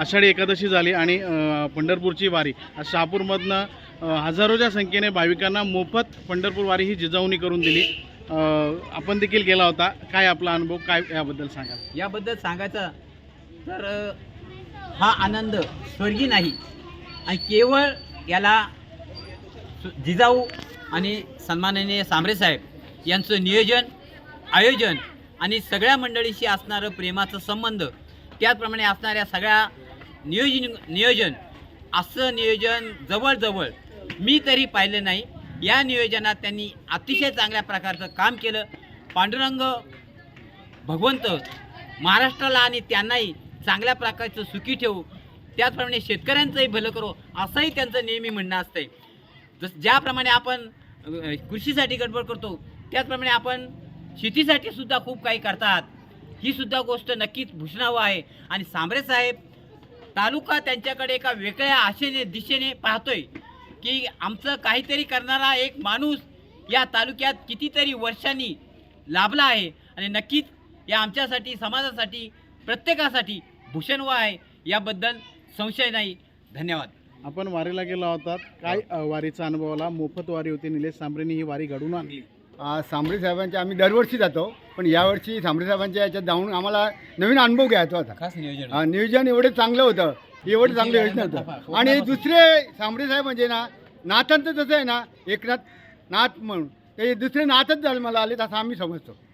आषाढी एकादशी झाली आणि पंढरपूरची वारी. आज शहापूरमधनं हजारोच्या संख्येने भाविकांना मोफत पंढरपूर वारी ही जिजावणी करून दिली. आपण देखील गेला होता. काय आपला अनुभव? काय याबद्दल सांगा याबद्दल सांगायचं तर हा आनंद स्वर्गी नाही. आणि केवळ याला जिजाऊ आणि सन्माननीय सांबरे साहेब यांचं नियोजन आयोजन आणि सगळ्या मंडळीशी असणारं प्रेमाचं संबंध त्याचप्रमाणे असणाऱ्या सगळ्या नियोजन नियोजन. असं नियोजन जवळजवळ मी तरी पाहिलं नाही. या नियोजनात त्यांनी अतिशय चांगल्या प्रकारचं काम केलं. पांडुरंग भगवंत महाराष्ट्राला आणि त्यांनाही चांगल्या प्रकारचं सुखी ठेवू. त्याचप्रमाणे शेतकऱ्यांचंही भलं करू असंही त्यांचं नेहमी म्हणणं असतंय. जस ज्याप्रमाणे आपण कृषीसाठी गडबड करतो त्याचप्रमाणे आपण शेतीसाठी सुद्धा खूप काही करतात. ही सुद्धा गोष्ट नक्कीच भूषणावं आहे. आणि सांबरे साहेब तालुका त्यांच्याकडे एका वेगळ्या आशेने दिशेने पाहतोय की आमचं काहीतरी करणारा एक माणूस या तालुक्यात कितीतरी वर्षांनी लाभला आहे. आणि नक्कीच या आमच्यासाठी समाजासाठी प्रत्येकासाठी भूषणव आहे. याबद्दल संशय नाही. धन्यवाद. आपण वारीला गेला होता काय वारीचा अनुभव आला? मोफत वारी होती. निलेश सांबरेंनी ही वारी घडवून आणली. आ, सांबरे साहेबांच्या आम्ही दरवर्षी जातो पण यावर्षी सांबरे साहेबांच्या याच्यात जाऊन आम्हाला नवीन अनुभव घ्यायचा होता. खास नियोजन. नियोजन एवढं चांगलं होतं एवढं चांगलं योजना होतं. आणि दुसरे सांबरे साहेब म्हणजे ना नाथांचं जसं आहे ना एकनाथ नाथ म्हणून ते दुसरे नाथच झाले मला आले असं आम्ही समजतो. हो.